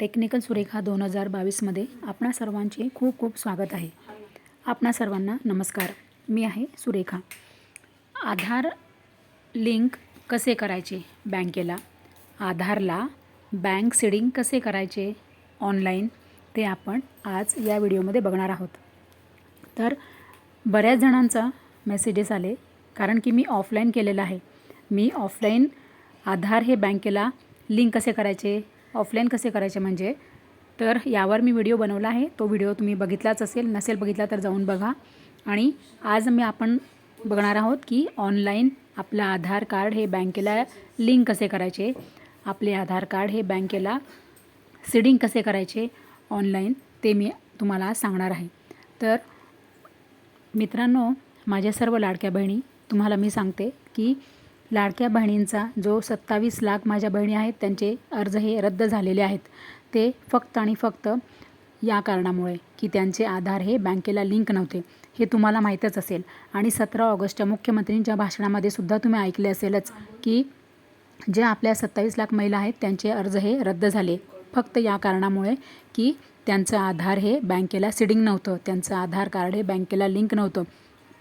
Technical Surekha दोन हजार बावीसमध्ये आपणा सर्वांचे खूप खूप स्वागत आहे. आपणा सर्वांना नमस्कार. मी आहे सुरेखा. आधार लिंक कसे करायचे बँकेला? आधारला बँक सीडिंग कसे करायचे ऑनलाईन ते आपण आज या व्हिडिओमध्ये बघणार आहोत. तर बऱ्याच जणांचा मेसेजेस आले कारण की मी ऑफलाईन केलेलं आहे. मी ऑफलाईन आधार हे बँकेला लिंक कसे करायचे? ऑफलाईन कसे करायचे म्हणजे? तर यावर मी व्हिडिओ बनवला आहे. तो व्हिडिओ तुम्ही बघितलाच असेल नसेल बघितला तर जाऊन बघा. आणि आज मी आपण बघणार आहोत की ऑनलाईन आपलं आधार कार्ड हे बँकेला लिंक कसे करायचे? आपले आधार कार्ड हे बँकेला सीडिंग कसे करायचे ऑनलाईन ते मी तुम्हाला सांगणार आहे. तर मित्रांनो माझ्या सर्व लाडक्या बहिणी तुम्हाला मी सांगते की लाडक्या बहिणींचा जो सत्तावीस लाख माझ्या बहिणी आहेत त्यांचे अर्ज हे रद्द झालेले आहेत. ते फक्त आणि फक्त या कारणामुळे की त्यांचे आधार हे बँकेला लिंक नव्हते. हे तुम्हाला माहीतच असेल. आणि सतरा ऑगस्टच्या मुख्यमंत्रींच्या भाषणामध्ये सुद्धा तुम्ही ऐकले असेलच की जे आपल्या सत्तावीस लाख महिला आहेत त्यांचे अर्ज हे रद्द झाले. फक्त या कारणामुळे की त्यांचं आधार हे बँकेला सिडिंग नव्हतं. त्यांचं आधार कार्ड हे बँकेला लिंक नव्हतं.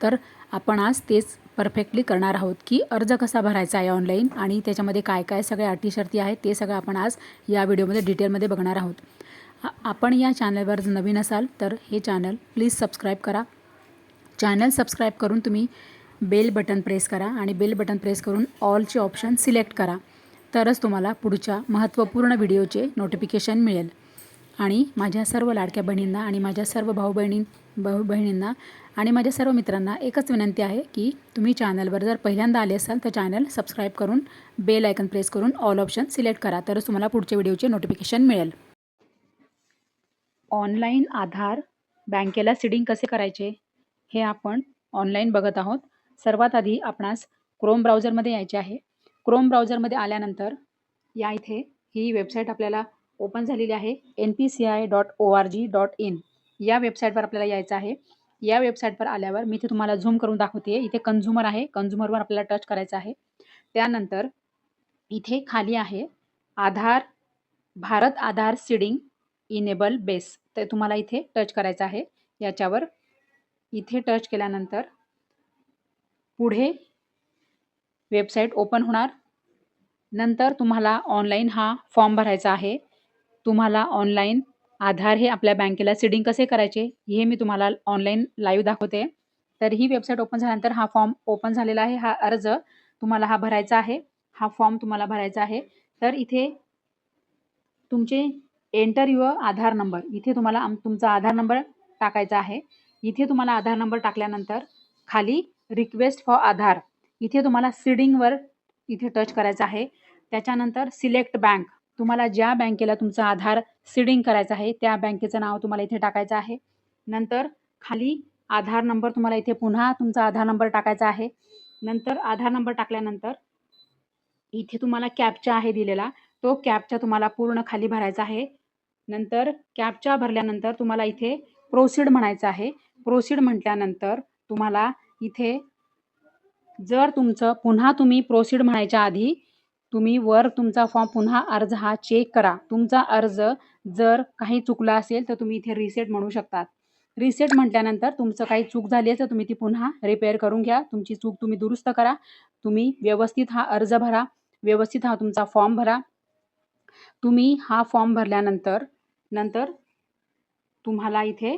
तर आपण आज तेच परफेक्टली करणार आहोत की अर्ज कसा भरायचा आहे ऑनलाईन आणि त्याच्यामध्ये काय काय सगळ्या अटी शर्ती आहेत ते सगळं आपण आज या व्हिडिओमध्ये डिटेलमध्ये बघणार आहोत. आपण या चॅनलवर जर नवीन असाल तर हे चॅनल प्लीज सबस्क्राईब करा. चॅनल सबस्क्राईब करून तुम्ही बेल बटन प्रेस करा आणि बेल बटन प्रेस करून ऑलचे ऑप्शन सिलेक्ट करा. तरच तुम्हाला पुढच्या महत्त्वपूर्ण व्हिडिओचे नोटिफिकेशन मिळेल. आणि माझ्या सर्व लाडक्या बहिणींना आणि माझ्या सर्व भाऊ बहिणी भाऊ बहिणींना आणि माझ्या सर्व मित्रांना एकच विनंती आहे की तुम्ही चॅनलवर जर पहिल्यांदा आले असाल तर चॅनल सबस्क्राईब करून बेल आयकन प्रेस करून ऑल ऑप्शन सिलेक्ट करा तरच तुम्हाला पुढच्या व्हिडिओचे नोटिफिकेशन मिळेल. ऑनलाईन आधार बँकेला सीडिंग कसे करायचे हे आपण ऑनलाईन बघत आहोत. सर्वात आधी आपणास क्रोम ब्राउझरमध्ये यायचे आहे. क्रोम ब्राउझरमध्ये आल्यानंतर या इथे ही वेबसाईट आपल्याला ओपन झालेली आहे. N P C I dot O R G dot in या वेबसाईटवर आपल्याला यायचं आहे. या वेबसाईटवर आल्यावर मी इथे तुम्हाला झूम करून दाखवते. इथे कन्झ्युमर आहे. कन्झ्युमरवर आपल्याला टच करायचं आहे. त्यानंतर इथे खाली आहे. Aadhaar Bharat Aadhaar seeding enable base तर तुम्हाला इथे टच करायचं आहे. याच्यावर इथे टच केल्यानंतर पुढे वेबसाईट ओपन होणार. नंतर तुम्हाला ऑनलाईन हा फॉर्म भरायचा आहे. तुम्हाला ऑनलाईन आधार हे आपल्या बँकेला सीडिंग कसे करायचे हे मी तुम्हाला ऑनलाईन लाईव्ह दाखवते. तर ही वेबसाईट ओपन झाल्यानंतर हा फॉर्म ओपन झालेला आहे. हा अर्ज तुम्हाला हा भरायचा आहे. हा फॉर्म तुम्हाला भरायचा आहे. तर इथे तुमचे एंटर युअर आधार नंबर इथे तुम्हाला तुमचा आधार नंबर टाकायचा आहे. इथे तुम्हाला आधार नंबर टाकल्यानंतर खाली रिक्वेस्ट फॉर आधार. इथे तुम्हाला सीडिंगवर इथे टच करायचं आहे. त्याच्यानंतर सिलेक्ट बँक तुम्हाला ज्या बँकेला तुमचं आधार सीडिंग करायचं आहे त्या बँकेचं नाव तुम्हाला इथे टाकायचं आहे. नंतर खाली आधार नंबर तुम्हाला इथे पुन्हा तुमचा आधार नंबर टाकायचा आहे. नंतर आधार नंबर टाकल्यानंतर इथे तुम्हाला कॅपचा आहे दिलेला तो कॅपचा तुम्हाला पूर्ण खाली भरायचा आहे. नंतर कॅपचा भरल्यानंतर तुम्हाला इथे प्रोसीड म्हणायचं आहे. प्रोसीड म्हटल्यानंतर तुम्हाला इथे जर तुमचं पुन्हा तुम्ही प्रोसीड म्हणायच्या आधी तुम्ही वर तुमचा फॉर्म पुन्हा अर्ज हा चेक करा. तुमचा अर्ज जर काही चुकला असेल तर तुम्ही इथे रिसेट म्हणू शकतात. रिसेट म्हटल्यानंतर तुमचं काही चूक झाली असेल तर तुम्ही ती पुन्हा रिपेअर करून घ्या. तुमची चूक तुम्ही दुरुस्त करा. तुम्ही व्यवस्थित हा अर्ज भरा. व्यवस्थित हा तुमचा फॉर्म भरा. तुम्ही हा फॉर्म भरल्यानंतर नंतर तुम्हाला इथे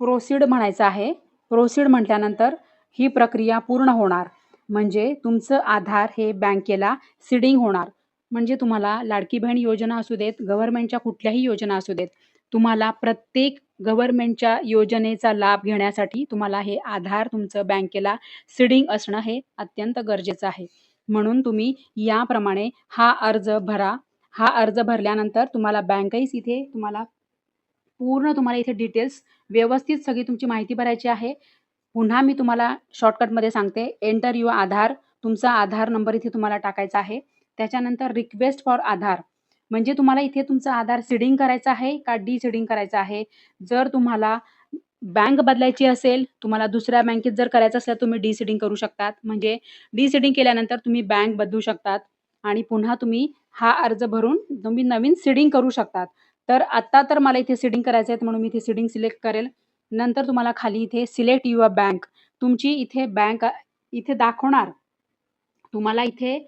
प्रोसीड म्हणायचं आहे. प्रोसीड म्हटल्यानंतर ही प्रक्रिया पूर्ण होणार. म्हणजे तुमचं आधार हे बँकेला सीडिंग होणार. म्हणजे तुम्हाला लाडकी बहीण योजना असू देत गव्हर्नमेंटच्या कुठल्याही योजना असू देत तुम्हाला प्रत्येक गव्हर्नमेंटच्या योजनेचा लाभ घेण्यासाठी तुम्हाला हे आधार तुमचं बँकेला सीडिंग असणं हे अत्यंत गरजेचं आहे. म्हणून तुम्ही याप्रमाणे हा अर्ज भरा. हा अर्ज भरल्यानंतर तुम्हाला बँकहीच इथे तुम्हाला पूर्ण तुम्हाला इथे डिटेल्स व्यवस्थित सगळी तुमची माहिती भरायची आहे. पुन्हा मी तुम्हाला शॉर्टकटमध्ये सांगते. Enter your Aadhaar. तुमचा आधार नंबर इथे तुम्हाला टाकायचा आहे. त्याच्यानंतर रिक्वेस्ट फॉर आधार. म्हणजे तुम्हाला इथे तुमचा आधार सिडिंग करायचं आहे का डी सीडिंग करायचं आहे? जर तुम्हाला बँक बदलायची असेल तुम्हाला दुसऱ्या बँकेत जर करायचं असेल तुम्ही डी सीडिंग करू शकतात. म्हणजे डी सीडिंग केल्यानंतर तुम्ही बँक बदलू शकतात. आणि पुन्हा तुम्ही हा अर्ज भरून तुम्ही नवीन सीडिंग करू शकतात. तर आत्ता तर मला इथे सीडिंग करायचं आहे म्हणून मी इथे सीडिंग सिलेक्ट करेल. नंतर तुम्हाला खाली इथे सिलेक्ट युअर बँक तुमची इथे बँक इथे दाखवणार. तुम्हाला इथे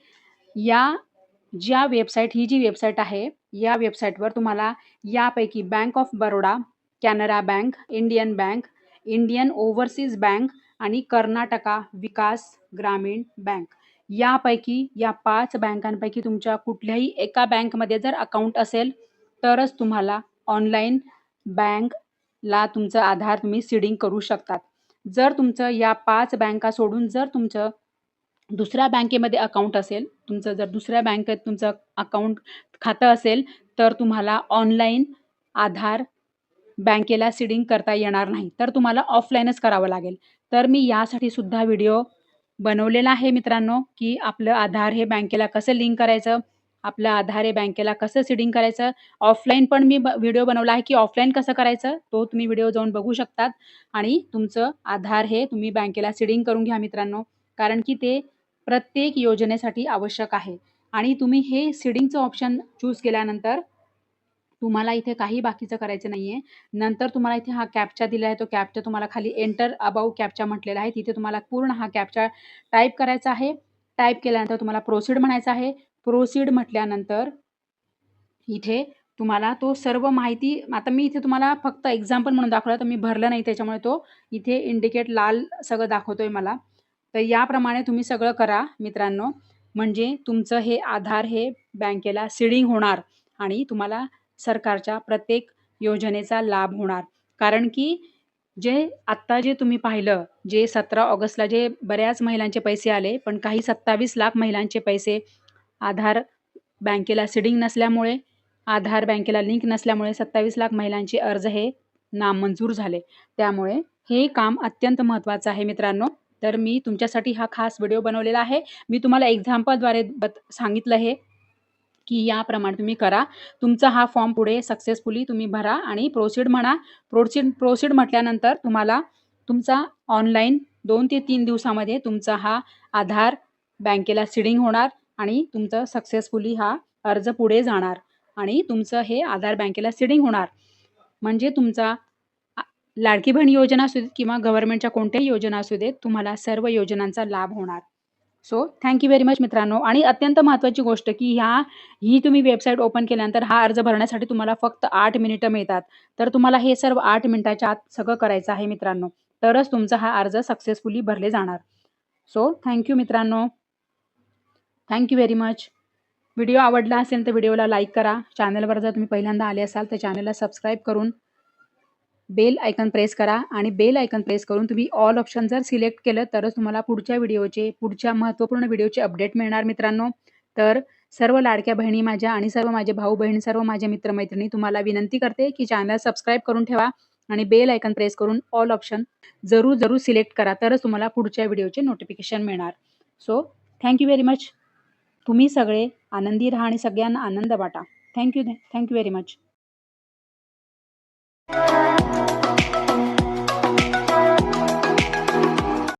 या ज्या वेबसाईट ही जी वेबसाईट आहे या वेबसाईटवर तुम्हाला यापैकी bank of Baroda Canara bank Indian bank Indian overseas bank आणि कर्नाटका विकास ग्रामीण बँक यापैकी या पाच बँकांपैकी तुमच्या कुठल्याही एका बँकमध्ये जर अकाउंट असेल तरच तुम्हाला ऑनलाईन बँक ला तुमचं आधार तुम्ही सीडिंग करू शकतात. जर तुमचं या पाच बँका सोडून जर तुमचं दुसऱ्या बँकेमध्ये अकाउंट असेल तुमचं जर दुसऱ्या बँकेत तुमचं अकाउंट खातं असेल तर तुम्हाला ऑनलाईन आधार बँकेला सीडिंग करता येणार नाही. तर तुम्हाला ऑफलाईनच करावं लागेल. तर मी यासाठी सुद्धा व्हिडिओ बनवलेला आहे मित्रांनो की आपलं आधार हे बँकेला कसं लिंक करायचं आपलं आधार हे बँकेला कसं सीडिंग करायचं? ऑफलाईन पण मी व्हिडिओ बनवला आहे की ऑफलाईन कसं करायचं? तो तुम्ही व्हिडिओ जाऊन बघू शकतात. आणि तुमचं आधार हे तुम्ही बँकेला सीडिंग करून घ्या मित्रांनो. कारण की ते प्रत्येक योजनेसाठी आवश्यक आहे. आणि तुम्ही हे सीडिंगचं ऑप्शन चूज केल्यानंतर तुम्हाला इथे काही बाकीचं करायचं नाही आहे नंतर तुम्हाला इथे हा कॅपचा दिला आहे. तो कॅपचा तुम्हाला खाली एंटर अबाऊ कॅपचा म्हटलेला आहे. तिथे तुम्हाला पूर्ण हा कॅपचा टाईप करायचा आहे. टाईप केल्यानंतर तुम्हाला प्रोसीड म्हणायचं आहे. प्रोसीड म्हटल्यानंतर इथे तुम्हाला तो सर्व माहिती आता मी इथे तुम्हाला फक्त एक्झाम्पल म्हणून दाखवला तर मी भरलं नाही त्याच्यामुळे तो इथे इंडिकेट लाल सगळं दाखवतोय मला. तर याप्रमाणे तुम्ही सगळं करा मित्रांनो. म्हणजे तुमचं हे आधार हे बँकेला सीडिंग होणार आणि तुम्हाला सरकारच्या प्रत्येक योजनेचा लाभ होणार. कारण की जे आत्ता जे तुम्ही पाहिलं जे सतरा ऑगस्टला जे बऱ्याच महिलांचे पैसे आले पण काही सत्तावीस लाख महिलांचे पैसे आधार बँकेला सीडिंग नसल्यामुळे आधार बँकेला लिंक नसल्यामुळे सत्तावीस लाख महिलांचे अर्ज हे नामंजूर झाले. त्यामुळे हे काम अत्यंत महत्त्वाचं आहे मित्रांनो. तर मी तुमच्यासाठी हा खास व्हिडिओ बनवलेला आहे. मी तुम्हाला एक्झाम्पलद्वारे बत सांगितलं हे की याप्रमाणे तुम्ही करा. तुमचा हा फॉर्म पुढे सक्सेसफुली तुम्ही भरा आणि प्रोसीड म्हणा प्रोसिड प्रोसीड म्हटल्यानंतर तुम्हाला तुमचा ऑनलाईन दोन ते तीन दिवसामध्ये तुमचा हा आधार बँकेला सीडिंग होणार. आणि तुमचं सक्सेसफुली हा अर्ज पुढे जाणार आणि तुमचं हे आधार बँकेला सिडिंग होणार. म्हणजे तुमचा लाडकी बहीण योजना असू देत किंवा गव्हर्नमेंटच्या कोणत्याही योजना असू देत तुम्हाला सर्व योजनांचा लाभ होणार. सो थँक्यू व्हेरी मच मित्रांनो. आणि अत्यंत महत्त्वाची गोष्ट की ह्या ही तुम्ही वेबसाईट ओपन केल्यानंतर हा अर्ज भरण्यासाठी तुम्हाला फक्त आठ मिनिटं मिळतात. तर तुम्हाला हे सर्व आठ मिनिटाच्या आत सगळं करायचं आहे मित्रांनो. तरच तुमचा हा अर्ज सक्सेसफुली भरले जाणार. सो थँक्यू मित्रांनो. Thank you very much video आवडला असेल तर व्हिडिओला लाईक करा. चॅनलवर जर तुम्ही पहिल्यांदा आले असाल तर चॅनलला सबस्क्राईब करून बेल आयकन प्रेस करा आणि बेल आयकन प्रेस करून तुम्ही ऑल ऑप्शन जर सिलेक्ट केलं तरच तुम्हाला पुढच्या व्हिडिओचे पुढच्या महत्त्वपूर्ण व्हिडिओचे अपडेट मिळणार मित्रांनो. तर सर्व लाडक्या बहिणी माझ्या आणि सर्व माझे भाऊ बहीण सर्व माझे मित्रमैत्रिणी तुम्हाला विनंती करते की चॅनल सबस्क्राईब करून ठेवा आणि बेल आयकन प्रेस करून ऑल ऑप्शन जरूर जरूर सिलेक्ट करा तरच तुम्हाला पुढच्या व्हिडिओचे नोटिफिकेशन मिळणार. So thank you very much तुम्ही सगळे आनंदी राहा आणि सगळ्यांना आनंद वाटा. Thank you thank you very much